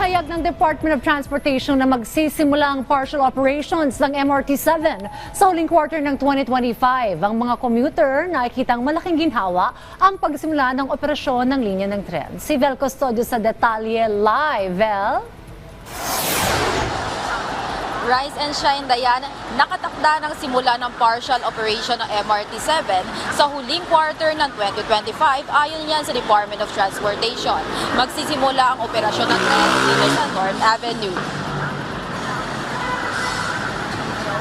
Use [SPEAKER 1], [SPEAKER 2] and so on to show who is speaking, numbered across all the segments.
[SPEAKER 1] Inihayag ng Department of Transportation na magsisimula ang partial operations ng MRT-7 sa huling quarter ng 2025. Ang mga commuter nakikitang malaking ginhawa ang pagsimula ng operasyon ng linya ng tren. Si Vel Custodio sa detalye live. Vel?
[SPEAKER 2] Rise and Shine Dayan, nakatakda ng simula ng partial operation ng MRT-7 sa huling quarter ng 2025 ayon yan sa Department of Transportation. Magsisimula ang operasyon ng tren sa North Avenue.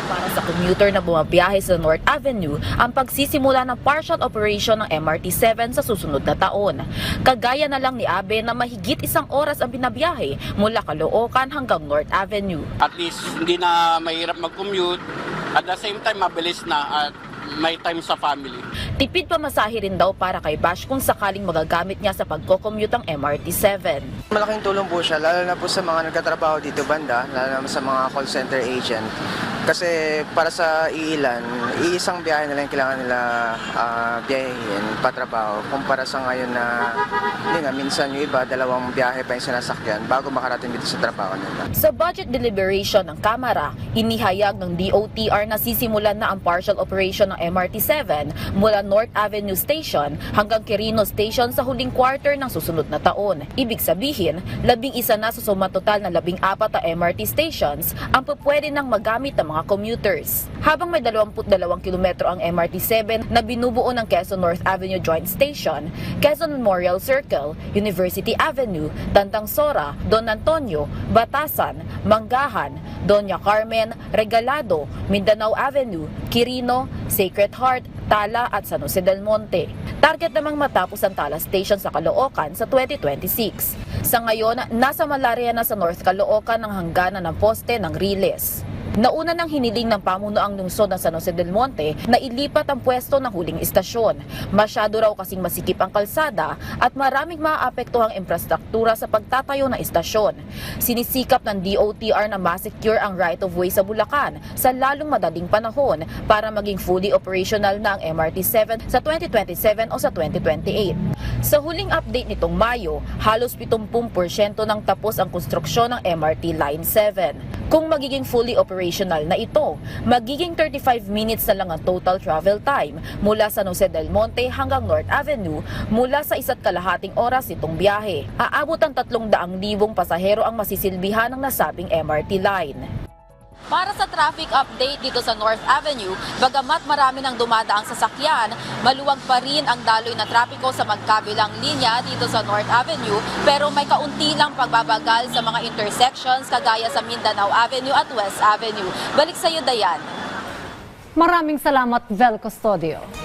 [SPEAKER 2] Para sa commuter na bumabiyahe sa North Avenue, ang pagsisimula ng partial operation ng MRT-7 sa susunod na taon. Kagaya na lang ni Abe na mahigit isang oras ang binabiyahe mula Caloocan hanggang North Avenue.
[SPEAKER 3] at least hindi na mahirap mag-commute. At the same time, mabilis na at may time sa family.
[SPEAKER 2] Tipid pamasahe rin daw para kay Bash kung sakaling magagamit niya sa pagko-commute ang MRT-7.
[SPEAKER 4] Malaking tulong po siya, lalo na po sa mga nagtatrabaho dito banda, lalo na sa mga call center agent. Kasi para sa iilan, iisang biyahe na lang kailangan nila ah, biyahehin patrabaho. Kumpara sa ngayon na, hindi nga, minsan yung iba, dalawang biyahe pa yung sinasakyan bago makarating dito sa trabaho nila.
[SPEAKER 2] Sa budget deliberation ng Kamara, inihayag ng DOTR na sisimulan na ang partial operation ng MRT-7 mula North Avenue Station hanggang Quirino Station sa huling quarter ng susunod na taon. Ibig sabihin, labing isa na sa sumatotal na labing apat na MRT stations ang pupwede nang magamit ng mga commuters. Habang may 22 kilometro ang MRT-7 na binubuo ng Quezon North Avenue Joint Station, Quezon Memorial Circle, University Avenue, Tandang Sora, Don Antonio, Batasan, Manggahan, Doña Carmen, Regalado, Mindanao Avenue, Quirino, Sacred Heart, Tala at San Jose del Monte. Target namang matapos ang Tala Station sa Caloocan sa 2026. Sa ngayon, nasa malaria na sa North Caloocan ang hangganan ng poste ng Riles. Nauna nang hiniling ng pamunuang lungsod ng San Jose del Monte na ilipat ang pwesto ng huling istasyon. Masyado raw kasing masikip ang kalsada at maraming maaapektuhang infrastruktura sa pagtatayo ng istasyon. Sinisikap ng DOTR na masecure ang right-of-way sa Bulacan sa lalong madaling panahon para maging fully operational na ang MRT-7 sa 2027 o sa 2028. Sa huling update nitong Mayo, halos 70% ng tapos ang konstruksyon ng MRT Line 7. Kung magiging fully operational na ito, magiging 35 minutes na lang ang total travel time mula San Jose del Monte hanggang North Avenue mula sa isa't kalahating oras itong biyahe. Aabot ang 300,000 pasahero ang masisilbihan ng nasabing MRT line. Para sa traffic update dito sa North Avenue, bagamat marami ng dumadaang sasakyan, maluwag pa rin ang daloy na trapiko sa magkabilang linya dito sa North Avenue, pero may kaunti lang pagbabagal sa mga intersections kagaya sa Mindanao Avenue at West Avenue. Balik sa iyo, Dayan.
[SPEAKER 1] Maraming salamat, Vel Custodio.